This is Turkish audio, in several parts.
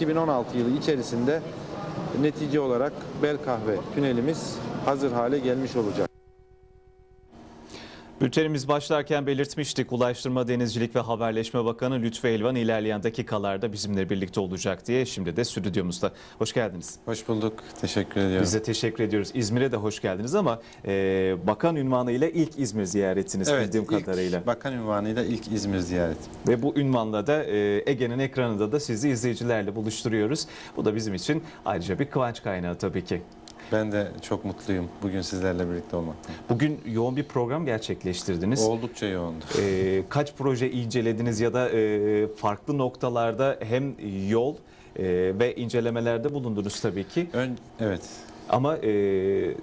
2016 yılı içerisinde netice olarak Belkahve tünelimiz hazır hale gelmiş olacak. Bültenimiz başlarken belirtmiştik Ulaştırma, Denizcilik ve Haberleşme Bakanı Lütfü Elvan ilerleyen dakikalarda bizimle birlikte olacak diye şimdi de stüdyomuzda. Hoş geldiniz. Hoş bulduk. Teşekkür ediyorum. Biz de teşekkür ediyoruz. İzmir'e de hoş geldiniz ama e, bakan ünvanıyla ilk İzmir ziyaretiniz bildiğim ilk kadarıyla. bakan ünvanıyla ilk İzmir ziyaretim. Ve bu ünvanla da e, Ege'nin ekranında da sizi izleyicilerle buluşturuyoruz. Bu da bizim için ayrıca bir kıvanç kaynağı tabii ki. Ben de çok mutluyum bugün sizlerle birlikte olmaktan. Bugün yoğun bir program gerçekleştirdiniz. Oldukça yoğundu. E, kaç proje incelediniz ya da e, farklı noktalarda hem yol e, ve incelemelerde bulundunuz tabii ki. Ön, evet. Ama e,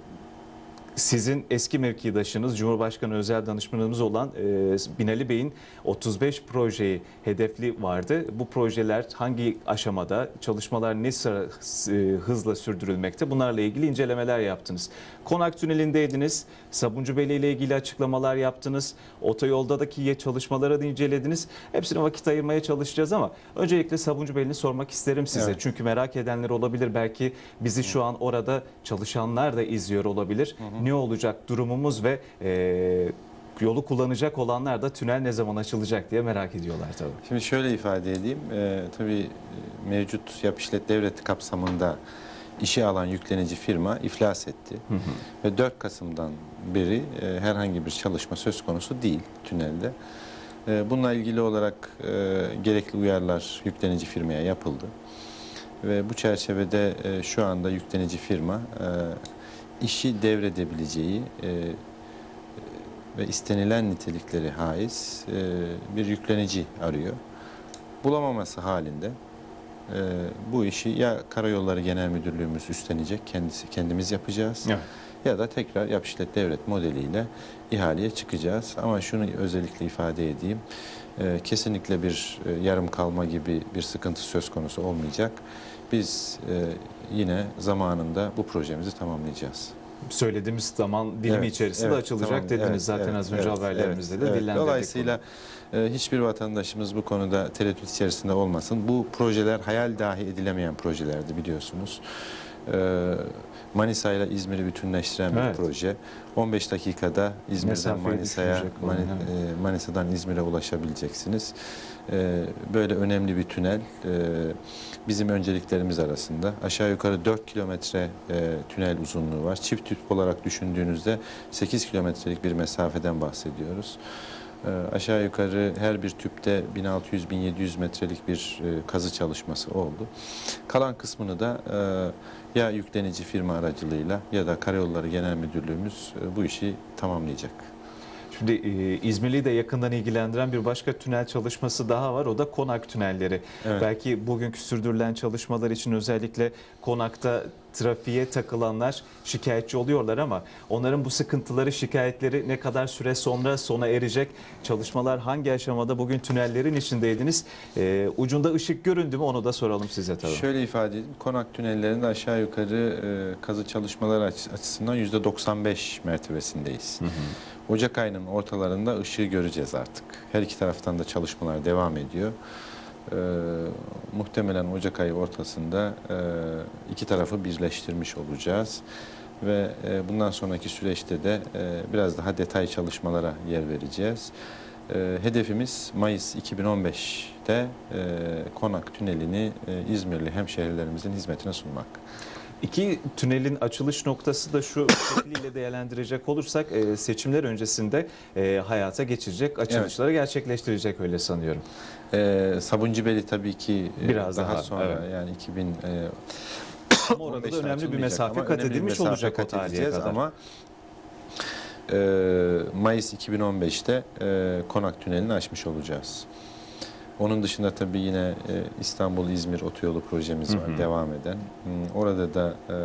sizin eski mevkidaşınız Cumhurbaşkanı özel danışmanımız olan e, Binali Bey'in 35 projeyi hedefli vardı. Bu projeler hangi aşamada, çalışmalar ne sıra, e, hızla sürdürülmekte? Bunlarla ilgili incelemeler yaptınız. Konak Tüneli'ndeydiniz, Sabuncubeli ile ilgili açıklamalar yaptınız. Otoyoldaki çalışmaları da incelediniz. Hepsine vakit ayırmaya çalışacağız ama öncelikle Sabuncu sormak isterim size. Evet. Çünkü merak edenler olabilir. Belki bizi şu an orada çalışanlar da izliyor olabilir. Ne olacak durumumuz ve e, yolu kullanacak olanlar da tünel ne zaman açılacak diye merak ediyorlar tabii. Şimdi şöyle ifade edeyim. Ee, tabii e, mevcut yap işlet devleti kapsamında işe alan yüklenici firma iflas etti. Ve 4 Kasım'dan beri e, herhangi bir çalışma söz konusu değil tünelde. E, bununla ilgili olarak e, gerekli uyarılar yüklenici firmaya yapıldı. Ve bu çerçevede e, şu anda yüklenici firma e, işi devredebileceği e, ve istenilen nitelikleri haiz e, bir yüklenici arıyor. Bulamaması halinde e, bu işi ya Karayolları Genel Müdürlüğümüz üstlenecek, kendisi kendimiz yapacağız. Evet. Ya da tekrar yap işlet devlet modeliyle ihaleye çıkacağız. Ama şunu özellikle ifade edeyim. e, kesinlikle bir e, yarım kalma gibi bir sıkıntı söz konusu olmayacak. Biz e, yine zamanında bu projemizi tamamlayacağız. Söylediğimiz zaman dilimi Evet, içerisinde evet, açılacak tamam, dediniz evet, zaten evet, az önce evet, haberlerimizde evet, de evet. dillendirdik. Dolayısıyla e, hiçbir vatandaşımız bu konuda tereddüt içerisinde olmasın. Bu projeler hayal dahi edilemeyen projelerdi biliyorsunuz. E, Manisa ile İzmir'i bütünleştiren bir Evet. proje. 15 dakikada İzmir'den Manisa'ya, Mani- e, Manisa'dan İzmir'e ulaşabileceksiniz. E, böyle önemli bir tünel e, bizim önceliklerimiz arasında. Aşağı yukarı 4 kilometre e, tünel uzunluğu var. Çift tüp olarak düşündüğünüzde 8 kilometrelik bir mesafeden bahsediyoruz. E, aşağı yukarı her bir tüpte 1600-1700 metrelik bir e, kazı çalışması oldu. Kalan kısmını da e, ya yüklenici firma aracılığıyla ya da Karayolları Genel Müdürlüğümüz e, bu işi tamamlayacak. Şimdi e, İzmirli'yi de yakından ilgilendiren bir başka tünel çalışması daha var. O da Konak tünelleri. Evet. Belki bugünkü sürdürülen çalışmalar için özellikle Konak'ta trafiğe takılanlar şikayetçi oluyorlar ama onların bu sıkıntıları, şikayetleri ne kadar süre sonra sona erecek? Çalışmalar hangi aşamada? Bugün tünellerin içindeydiniz. E, ucunda ışık göründü mü? Onu da soralım size tabii. Şöyle ifade edeyim. Konak tünellerinde aşağı yukarı e, kazı çalışmaları açı- açısından %95 mertebesindeyiz. Ocak ayının ortalarında ışığı göreceğiz artık. Her iki taraftan da çalışmalar devam ediyor. E, muhtemelen Ocak ayı ortasında e, iki tarafı birleştirmiş olacağız. Ve e, bundan sonraki süreçte de e, biraz daha detay çalışmalara yer vereceğiz. E, hedefimiz Mayıs 2015'te e, Konak Tüneli'ni e, İzmirli hemşehrilerimizin hizmetine sunmak. İki tünelin açılış noktası da şu şekliyle değerlendirecek olursak e, seçimler öncesinde e, hayata geçirecek, açılışları gerçekleştirecek öyle sanıyorum. E, Sabuncibeli tabii ki e, Biraz daha, daha, sonra evet. yani 2000 e, Ama orada 15'te da önemli bir mesafe kat edilmiş olacak o kat tarihe edeceğiz kadar. Ama e, Mayıs 2015'te e, Konak Tüneli'ni açmış olacağız. Onun dışında tabii yine e, İstanbul-İzmir otoyolu projemiz var Hı hı. devam eden. Orada da e,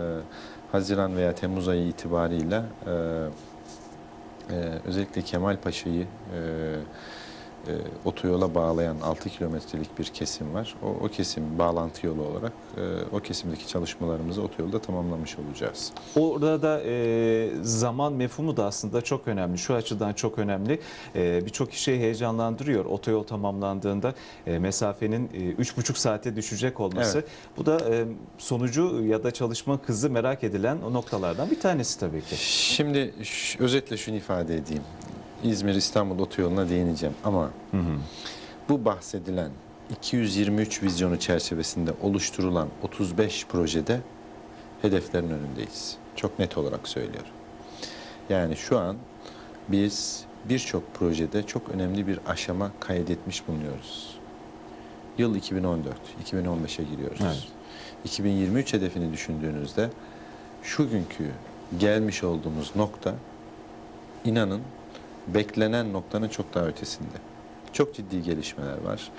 Haziran veya Temmuz ayı itibarıyla e, e, özellikle Kemal Paşa'yı e, e, otoyola bağlayan 6 kilometrelik bir kesim var. O, o kesim bağlantı yolu olarak e, o kesimdeki çalışmalarımızı otoyolda tamamlamış olacağız. Orada da e, zaman mefhumu da aslında çok önemli. Şu açıdan çok önemli. E, Birçok kişiyi heyecanlandırıyor. Otoyol tamamlandığında e, mesafenin e, 3,5 saate düşecek olması. Evet. Bu da e, sonucu ya da çalışma hızı merak edilen o noktalardan bir tanesi tabii ki. Şimdi özetle şunu ifade edeyim. İzmir-İstanbul otoyoluna değineceğim ama Hı hı. bu bahsedilen 223 vizyonu çerçevesinde oluşturulan 35 projede hedeflerin önündeyiz. Çok net olarak söylüyorum. Yani şu an biz birçok projede çok önemli bir aşama kaydetmiş bulunuyoruz. Yıl 2014, 2015'e giriyoruz. Evet. 2023 hedefini düşündüğünüzde şu günkü gelmiş olduğumuz nokta inanın beklenen noktanın çok daha ötesinde. Çok ciddi gelişmeler var.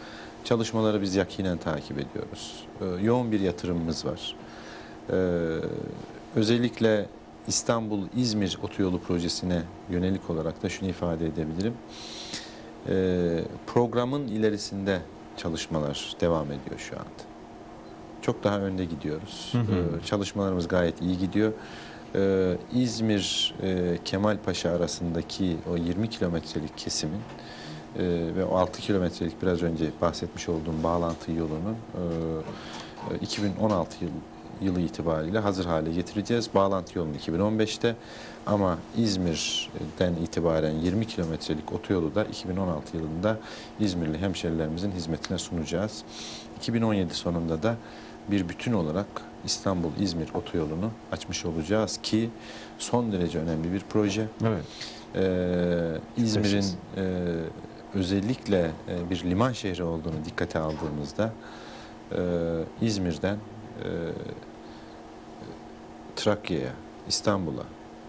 Çalışmaları biz yakinen takip ediyoruz. Ee, yoğun bir yatırımımız var. Ee, özellikle İstanbul-İzmir otoyolu projesine yönelik olarak da şunu ifade edebilirim. Ee, programın ilerisinde çalışmalar devam ediyor şu anda. Çok daha önde gidiyoruz. Hı hı. Ee, çalışmalarımız gayet iyi gidiyor. Ee, İzmir e, Kemalpaşa arasındaki o 20 kilometrelik kesimin e, ve o 6 kilometrelik biraz önce bahsetmiş olduğum bağlantı yolunu e, e, 2016 yıl, yılı itibariyle hazır hale getireceğiz. Bağlantı yolunu 2015'te ama İzmir'den itibaren 20 kilometrelik otoyolu da 2016 yılında İzmirli hemşerilerimizin hizmetine sunacağız. 2017 sonunda da bir bütün olarak İstanbul-İzmir otoyolunu açmış olacağız ki son derece önemli bir proje. Evet. Ee, İzmir'in e, özellikle e, bir liman şehri olduğunu dikkate aldığımızda e, İzmir'den e, Trakya'ya, İstanbul'a,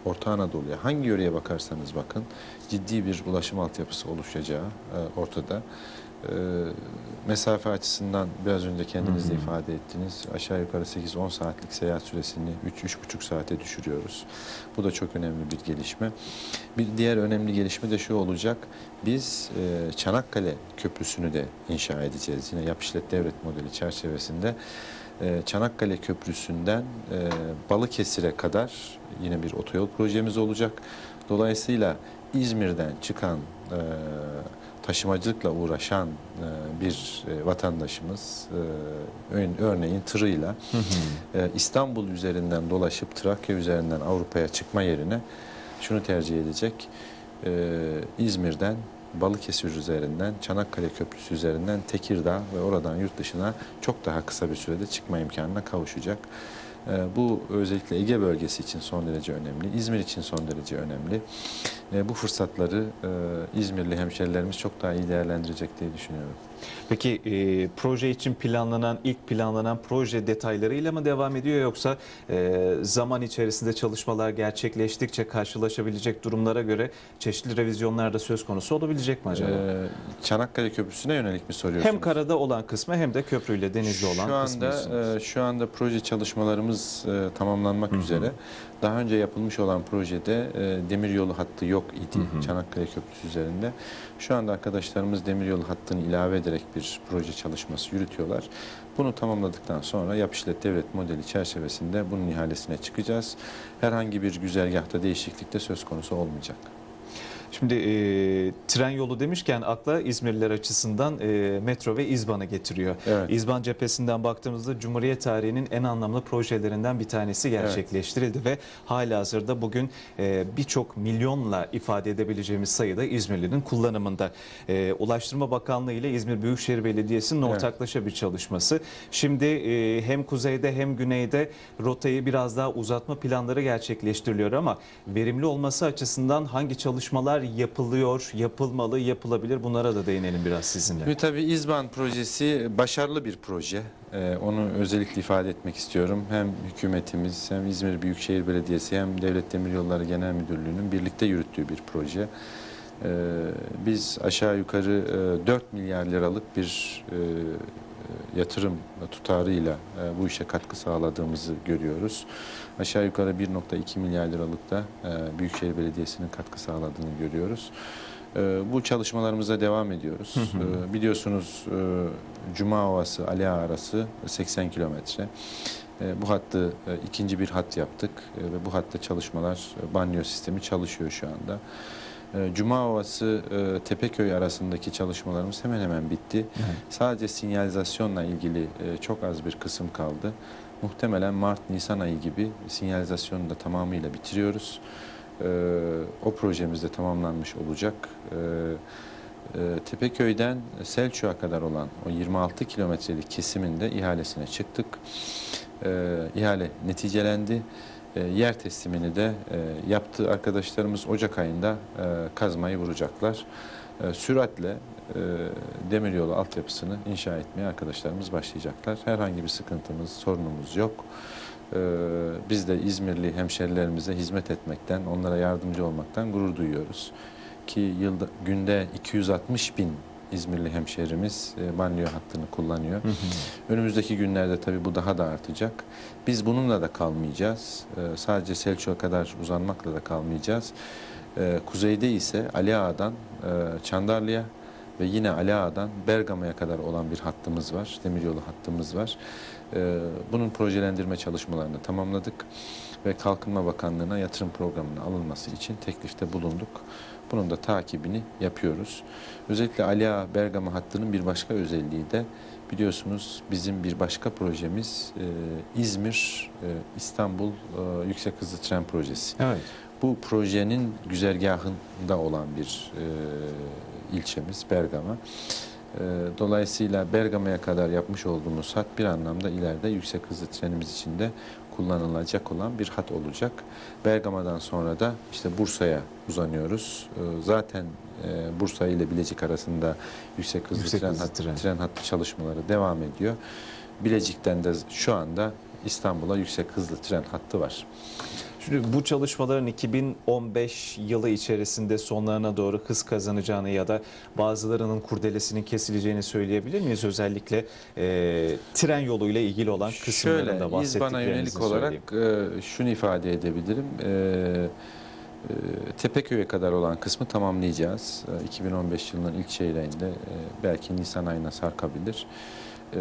Orta Anadolu'ya hangi yöreye bakarsanız bakın ciddi bir ulaşım altyapısı oluşacağı e, ortada. E, mesafe açısından biraz önce kendiniz de ifade ettiniz. Aşağı yukarı 8-10 saatlik seyahat süresini 3-3,5 saate düşürüyoruz. Bu da çok önemli bir gelişme. Bir diğer önemli gelişme de şu olacak. Biz e, Çanakkale Köprüsü'nü de inşa edeceğiz. Yine yap işlet devlet modeli çerçevesinde. E, Çanakkale Köprüsü'nden e, Balıkesir'e kadar yine bir otoyol projemiz olacak. Dolayısıyla İzmir'den çıkan e, taşımacılıkla uğraşan e, bir e, vatandaşımız e, örneğin tırıyla İstanbul üzerinden dolaşıp Trakya üzerinden Avrupa'ya çıkma yerine şunu tercih edecek. İzmir'den Balıkesir üzerinden, Çanakkale Köprüsü üzerinden Tekirdağ ve oradan yurt dışına çok daha kısa bir sürede çıkma imkanına kavuşacak. E, Bu özellikle Ege bölgesi için son derece önemli, İzmir için son derece önemli. E, Bu fırsatları e, İzmirli hemşerilerimiz çok daha iyi değerlendirecek diye düşünüyorum. Peki e, proje için planlanan ilk planlanan proje detaylarıyla mı devam ediyor yoksa e, zaman içerisinde çalışmalar gerçekleştikçe karşılaşabilecek durumlara göre çeşitli revizyonlar da söz konusu olabilecek mi acaba? E, Çanakkale Köprüsü'ne yönelik mi soruyorsunuz? hem karada olan kısmı hem de köprüyle denizde olan şu kısmı. anda e, şu anda proje çalışmalarımız e, tamamlanmak Hı hı. üzere. Daha önce yapılmış olan projede e, demiryolu hattı yok idi Hı hı. Çanakkale Köprüsü üzerinde. Şu anda arkadaşlarımız demiryolu hattını ilave ederek bir proje çalışması yürütüyorlar. Bunu tamamladıktan sonra yap işlet devlet modeli çerçevesinde bunun ihalesine çıkacağız. Herhangi bir güzergahta değişiklik de söz konusu olmayacak. Şimdi e, tren yolu demişken akla İzmirliler açısından e, metro ve İzban'ı getiriyor. Evet. İzban cephesinden baktığımızda Cumhuriyet tarihinin en anlamlı projelerinden bir tanesi gerçekleştirildi ve hala hazırda bugün e, birçok milyonla ifade edebileceğimiz sayıda İzmirli'nin kullanımında. E, Ulaştırma Bakanlığı ile İzmir Büyükşehir Belediyesi'nin Evet. ortaklaşa bir çalışması. Şimdi e, hem kuzeyde hem güneyde rotayı biraz daha uzatma planları gerçekleştiriliyor ama verimli olması açısından hangi çalışmalar yapılıyor, yapılmalı, yapılabilir bunlara da değinelim biraz sizinle. Ve tabii İzban projesi başarılı bir proje. Ee, onu özellikle ifade etmek istiyorum. Hem hükümetimiz hem İzmir Büyükşehir Belediyesi hem Devlet Demiryolları Genel Müdürlüğü'nün birlikte yürüttüğü bir proje. Ee, biz aşağı yukarı e, 4 milyar liralık bir e, yatırım tutarıyla e, bu işe katkı sağladığımızı görüyoruz. Aşağı yukarı 1.2 milyar liralık da e, Büyükşehir Belediyesi'nin katkı sağladığını görüyoruz. E, bu çalışmalarımıza devam ediyoruz. E, biliyorsunuz e, Cuma Ovası Ali Ağa arası 80 kilometre. Bu hattı ikinci bir hat yaptık ve bu hatta çalışmalar banyo sistemi çalışıyor şu anda. E, Cuma Ovası e, Tepeköy arasındaki çalışmalarımız hemen hemen bitti. Sadece sinyalizasyonla ilgili e, çok az bir kısım kaldı. Muhtemelen Mart-Nisan ayı gibi sinyalizasyonu da tamamıyla bitiriyoruz. E, o projemiz de tamamlanmış olacak. E, e, Tepeköy'den Selçuk'a kadar olan o 26 kilometrelik kesiminde ihalesine çıktık. İhale neticelendi. E, yer teslimini de e, yaptığı arkadaşlarımız Ocak ayında e, kazmayı vuracaklar. Süratle demiryolu altyapısını inşa etmeye arkadaşlarımız başlayacaklar. Herhangi bir sıkıntımız, sorunumuz yok. Biz de İzmirli hemşerilerimize hizmet etmekten, onlara yardımcı olmaktan gurur duyuyoruz. Ki yılda günde 260 bin İzmirli hemşerimiz e, banyo hattını kullanıyor. Önümüzdeki günlerde tabii bu daha da artacak. Biz bununla da kalmayacağız. Ee, sadece Selçuk'a kadar uzanmakla da kalmayacağız. Ee, kuzeyde ise Ali Ağa'dan e, Çandarlı'ya ve yine Ali Ağa'dan Bergama'ya kadar olan bir hattımız var. Demiryolu hattımız var. Ee, bunun projelendirme çalışmalarını tamamladık ve Kalkınma Bakanlığı'na yatırım programına alınması için teklifte bulunduk. Bunun da takibini yapıyoruz. Özellikle Ali Ağa Bergama hattının bir başka özelliği de biliyorsunuz bizim bir başka projemiz e, İzmir e, İstanbul e, yüksek hızlı tren projesi. Evet. Bu projenin güzergahında olan bir e, ilçemiz Bergama. E, dolayısıyla Bergama'ya kadar yapmış olduğumuz hat bir anlamda ileride yüksek hızlı trenimiz için de kullanılacak olan bir hat olacak. Bergama'dan sonra da işte Bursa'ya uzanıyoruz. E, zaten e, Bursa ile Bilecik arasında yüksek hızlı, Yüksek tren, hızlı hat- tren. tren hattı çalışmaları devam ediyor. Bilecik'ten de şu anda İstanbul'a yüksek hızlı tren hattı var. Bu çalışmaların 2015 yılı içerisinde sonlarına doğru hız kazanacağını ya da bazılarının kurdelesinin kesileceğini söyleyebilir miyiz? Özellikle e, tren yoluyla ilgili olan kısımlarında Şöyle, İzban'a bahsettiklerinizi yönelik olarak e, şunu ifade edebilirim. E, e, Tepeköy'e kadar olan kısmı tamamlayacağız. E, 2015 yılının ilk çeyreğinde e, belki Nisan ayına sarkabilir. E,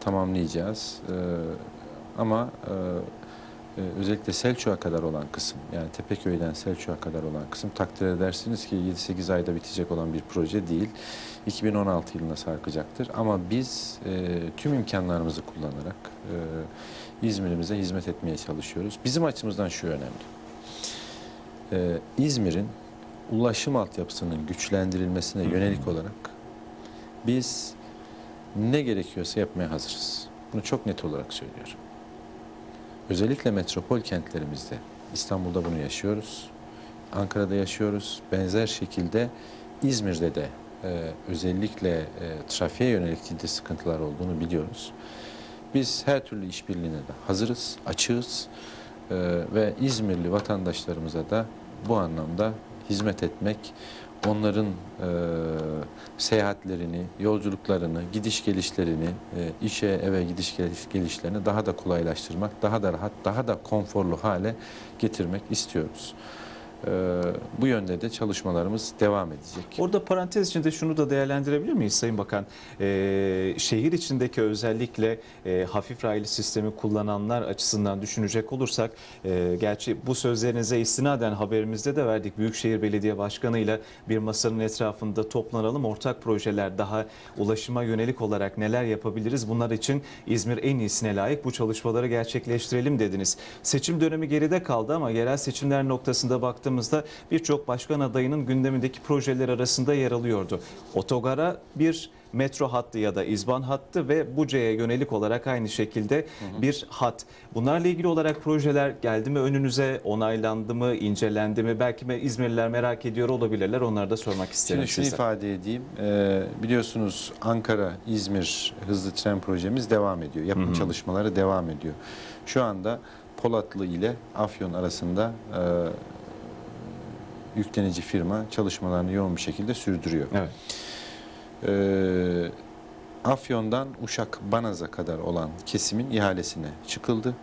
tamamlayacağız. E, ama e, özellikle Selçuk'a kadar olan kısım yani Tepeköy'den Selçuk'a kadar olan kısım takdir edersiniz ki 7-8 ayda bitecek olan bir proje değil. 2016 yılına sarkacaktır. Ama biz e, tüm imkanlarımızı kullanarak e, İzmir'imize hizmet etmeye çalışıyoruz. Bizim açımızdan şu önemli. E, İzmir'in ulaşım altyapısının güçlendirilmesine yönelik olarak biz ne gerekiyorsa yapmaya hazırız. Bunu çok net olarak söylüyorum. Özellikle metropol kentlerimizde, İstanbul'da bunu yaşıyoruz, Ankara'da yaşıyoruz. Benzer şekilde İzmir'de de e, özellikle e, trafiğe yönelik ciddi sıkıntılar olduğunu biliyoruz. Biz her türlü işbirliğine de hazırız, açığız E, ve İzmirli vatandaşlarımıza da bu anlamda hizmet etmek, onların e, seyahatlerini, yolculuklarını, gidiş gelişlerini, e, işe eve gidiş geliş, gelişlerini daha da kolaylaştırmak, daha da rahat, daha da konforlu hale getirmek istiyoruz. E, bu yönde de çalışmalarımız devam edecek. Orada parantez içinde şunu da değerlendirebilir miyiz Sayın Bakan? Ee, şehir içindeki özellikle e, hafif raylı sistemi kullananlar açısından düşünecek olursak, e, gerçi bu sözlerinize istinaden haberimizde de verdik. Büyükşehir Belediye Başkanı ile bir masanın etrafında toplanalım. Ortak projeler daha ulaşıma yönelik olarak neler yapabiliriz? Bunlar için İzmir en iyisine layık bu çalışmaları gerçekleştirelim dediniz. Seçim dönemi geride kaldı ama yerel seçimler noktasında baktığımızda birçok başkan adayının gündemindeki projeler arasında yer alıyordu. Otogara bir metro hattı ya da izban hattı ve Buca'ya yönelik olarak aynı şekilde bir hat. Bunlarla ilgili olarak projeler geldi mi önünüze, onaylandı mı, incelendi mi? Belki mi İzmirliler merak ediyor olabilirler. Onları da sormak isterim Şimdi şunu size. ifade edeyim. Ee, biliyorsunuz Ankara-İzmir hızlı tren projemiz devam ediyor. Yapım çalışmaları devam ediyor. Şu anda Polatlı ile Afyon arasında e, yüklenici firma çalışmalarını yoğun bir şekilde sürdürüyor. Evet. Ee, Afyon'dan Uşak Banaz'a kadar olan kesimin ihalesine çıkıldı.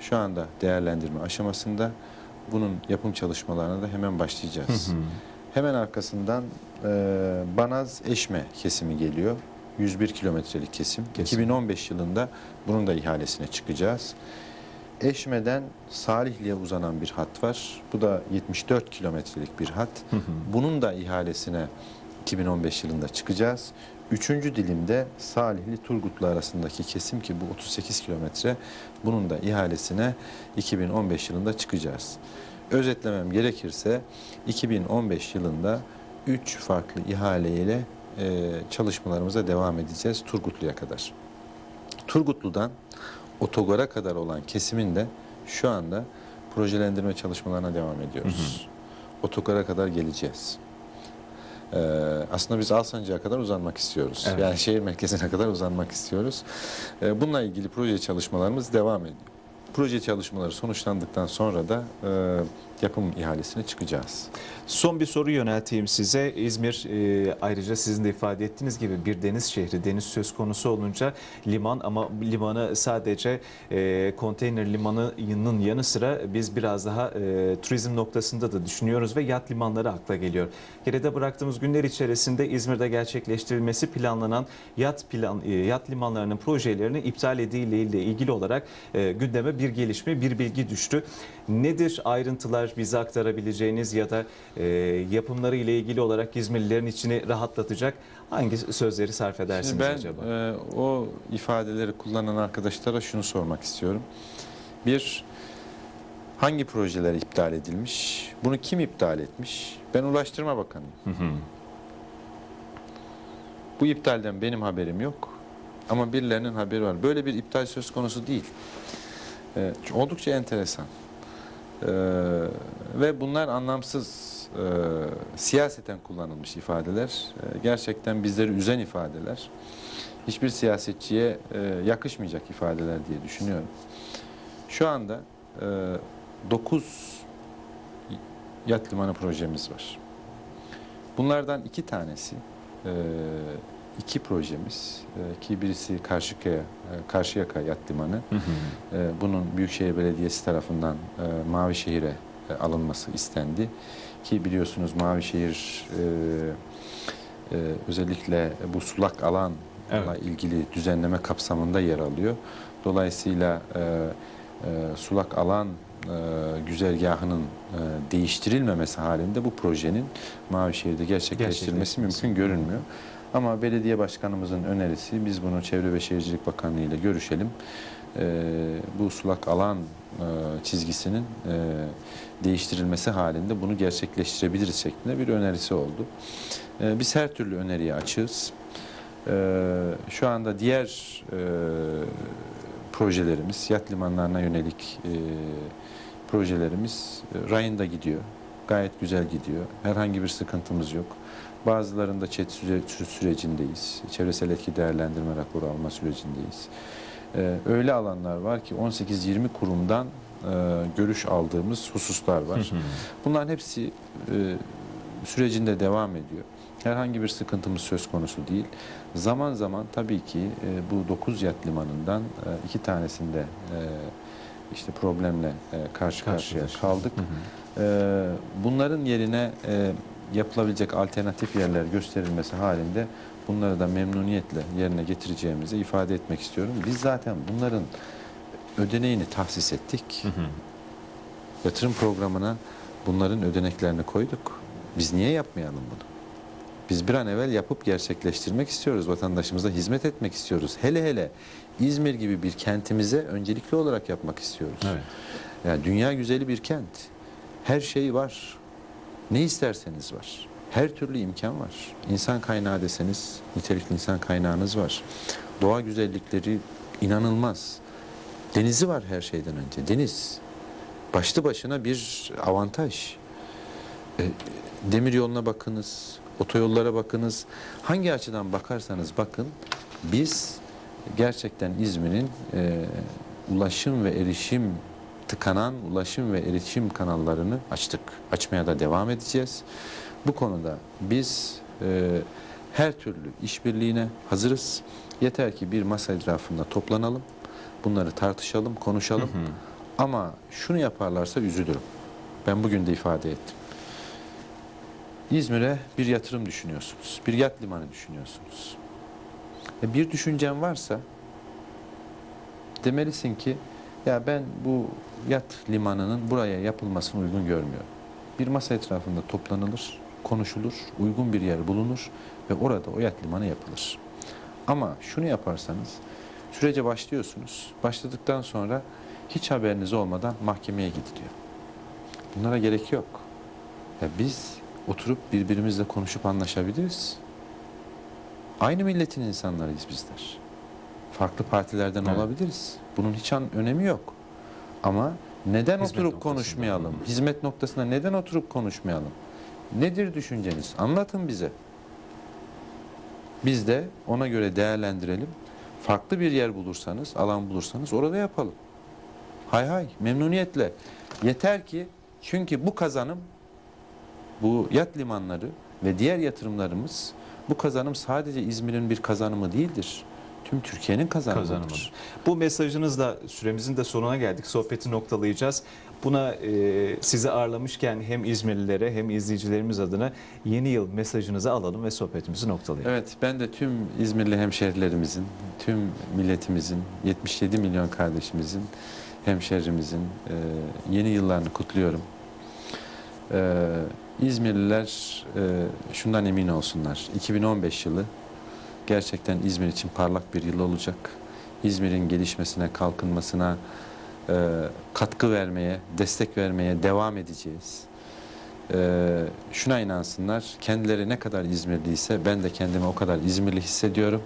Şu anda değerlendirme aşamasında bunun yapım çalışmalarına da hemen başlayacağız. Hemen arkasından e, Banaz Eşme kesimi geliyor. 101 kilometrelik kesim. Kesim. 2015 yılında bunun da ihalesine çıkacağız. Eşme'den Salihli'ye uzanan bir hat var. Bu da 74 kilometrelik bir hat. Bunun da ihalesine 2015 yılında çıkacağız. Üçüncü dilimde Salihli Turgutlu arasındaki kesim ki bu 38 kilometre. Bunun da ihalesine 2015 yılında çıkacağız. Özetlemem gerekirse 2015 yılında 3 farklı ihaleyle e, çalışmalarımıza devam edeceğiz Turgutlu'ya kadar. Turgutlu'dan otogara kadar olan kesimin de şu anda projelendirme çalışmalarına devam ediyoruz. Otogara kadar geleceğiz. Ee, aslında biz Alsancak'a kadar uzanmak istiyoruz. Evet. Yani şehir merkezine kadar uzanmak istiyoruz. Ee, bununla ilgili proje çalışmalarımız devam ediyor. Proje çalışmaları sonuçlandıktan sonra da e, yapım ihalesine çıkacağız. Son bir soru yönelteyim size. İzmir e, ayrıca sizin de ifade ettiğiniz gibi bir deniz şehri. Deniz söz konusu olunca liman ama limanı sadece e, konteyner limanının yanı sıra biz biraz daha e, turizm noktasında da düşünüyoruz ve yat limanları akla geliyor. Geride bıraktığımız günler içerisinde İzmir'de gerçekleştirilmesi planlanan yat plan e, yat limanlarının projelerinin iptal edildiğiyle ilgili olarak e, gündeme bir gelişme, bir bilgi düştü. Nedir ayrıntılar bize aktarabileceğiniz ya da e, yapımları ile ilgili olarak İzmirlilerin içini rahatlatacak hangi sözleri sarf edersiniz Şimdi ben acaba? e, o ifadeleri kullanan arkadaşlara şunu sormak istiyorum. Bir, hangi projeler iptal edilmiş? Bunu kim iptal etmiş? Ben Ulaştırma Bakanıyım. Hı hı. Bu iptalden benim haberim yok. Ama birilerinin haberi var. Böyle bir iptal söz konusu değil. Ee, oldukça enteresan. Ee, ve bunlar anlamsız e, siyaseten kullanılmış ifadeler. Ee, gerçekten bizleri üzen ifadeler. Hiçbir siyasetçiye e, yakışmayacak ifadeler diye düşünüyorum. Şu anda e, 9 yat limanı projemiz var. Bunlardan iki tanesi e, iki projemiz e, ki birisi Karşıyaka, e, Karşıyaka Yat Limanı. Hı hı. E, Bunun Büyükşehir Belediyesi tarafından e, Mavişehir'e e, alınması istendi. Ki biliyorsunuz Mavişehir e, e, özellikle bu sulak alanla Evet. ilgili düzenleme kapsamında yer alıyor. Dolayısıyla e, e, sulak alan e, güzergahının e, değiştirilmemesi halinde bu projenin Mavişehir'de gerçekleştirilmesi Gerçekleştirilmesi. mümkün görünmüyor. Ama belediye başkanımızın önerisi biz bunu Çevre ve Şehircilik Bakanlığı ile görüşelim. E, bu sulak alan e, çizgisinin e, değiştirilmesi halinde bunu gerçekleştirebiliriz şeklinde bir önerisi oldu. E, biz her türlü öneriye açığız. E, şu anda diğer e, projelerimiz, yat limanlarına yönelik e, projelerimiz e, rayında gidiyor. Gayet güzel gidiyor. Herhangi bir sıkıntımız yok. Bazılarında sü- sürecindeyiz. Çevresel etki değerlendirme raporu alma sürecindeyiz. Ee, öyle alanlar var ki 18-20 kurumdan e, görüş aldığımız hususlar var. Bunların hepsi e, sürecinde devam ediyor. Herhangi bir sıkıntımız söz konusu değil. Zaman zaman tabii ki e, bu 9 yat limanından e, iki tanesinde e, işte problemle e, karşı karşıya kaldık. Hı hı. Ee, bunların yerine e, yapılabilecek alternatif yerler gösterilmesi halinde bunları da memnuniyetle yerine getireceğimizi ifade etmek istiyorum. Biz zaten bunların ödeneğini tahsis ettik. Hı hı. Yatırım programına bunların ödeneklerini koyduk. Biz niye yapmayalım bunu? Biz bir an evvel yapıp gerçekleştirmek istiyoruz. Vatandaşımıza hizmet etmek istiyoruz. Hele hele İzmir gibi bir kentimize öncelikli olarak yapmak istiyoruz. Evet. Yani dünya güzeli bir kent. Her şey var. Ne isterseniz var. Her türlü imkan var. İnsan kaynağı deseniz nitelikli insan kaynağınız var. Doğa güzellikleri inanılmaz. Denizi var her şeyden önce. Deniz. Başlı başına bir avantaj. E, demir yoluna bakınız, otoyollara bakınız. Hangi açıdan bakarsanız bakın biz gerçekten İzmir'in e, ulaşım ve erişim tıkanan ulaşım ve erişim kanallarını açtık. Açmaya da devam edeceğiz. Bu konuda biz e, her türlü işbirliğine hazırız. Yeter ki bir masa etrafında toplanalım. Bunları tartışalım, konuşalım. Hı hı. Ama şunu yaparlarsa üzülürüm. Ben bugün de ifade ettim. İzmir'e bir yatırım düşünüyorsunuz. Bir yat limanı düşünüyorsunuz. E, bir düşüncen varsa demelisin ki ya ben bu yat limanının buraya yapılmasını uygun görmüyorum. Bir masa etrafında toplanılır, konuşulur, uygun bir yer bulunur ve orada o yat limanı yapılır. Ama şunu yaparsanız sürece başlıyorsunuz. Başladıktan sonra hiç haberiniz olmadan mahkemeye gidiliyor. Bunlara gerek yok. Ya biz oturup birbirimizle konuşup anlaşabiliriz. Aynı milletin insanlarıyız bizler. Farklı partilerden Evet. olabiliriz. Bunun hiç an önemi yok. Ama neden Hizmet oturup noktasında. konuşmayalım? Hizmet noktasında neden oturup konuşmayalım? Nedir düşünceniz? Anlatın bize. Biz de ona göre değerlendirelim. Farklı bir yer bulursanız, alan bulursanız orada yapalım. Hay hay, memnuniyetle. Yeter ki çünkü bu kazanım, bu yat limanları ve diğer yatırımlarımız, bu kazanım sadece İzmir'in bir kazanımı değildir. Tüm Türkiye'nin kazanımıdır. kazanımıdır. Bu mesajınızla süremizin de sonuna geldik. Sohbeti noktalayacağız. Buna e, sizi ağırlamışken hem İzmirlilere hem izleyicilerimiz adına yeni yıl mesajınızı alalım ve sohbetimizi noktalayalım. Evet, ben de tüm İzmirli hemşehrilerimizin, tüm milletimizin, 77 milyon kardeşimizin, hemşehrimizin e, yeni yıllarını kutluyorum. E, İzmirliler e, şundan emin olsunlar. 2015 yılı gerçekten İzmir için parlak bir yıl olacak. İzmir'in gelişmesine, kalkınmasına e, katkı vermeye, destek vermeye devam edeceğiz. Ee, şuna inansınlar, kendileri ne kadar İzmirliyse ben de kendimi o kadar İzmirli hissediyorum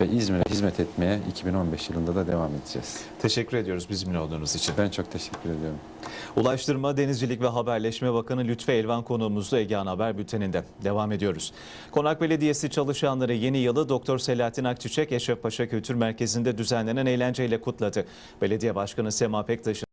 ve İzmir'e hizmet etmeye 2015 yılında da devam edeceğiz. Teşekkür ediyoruz bizimle olduğunuz için. Ben çok teşekkür ediyorum. Ulaştırma, Denizcilik ve Haberleşme Bakanı Lütfü Elvan konuğumuzda Egehan Haber Bülteni'nde. Devam ediyoruz. Konak Belediyesi çalışanları yeni yılı Doktor Selahattin Akçiçek Eşref Paşa Kültür Merkezi'nde düzenlenen eğlenceyle kutladı. Belediye Başkanı Sema Pektaş'ın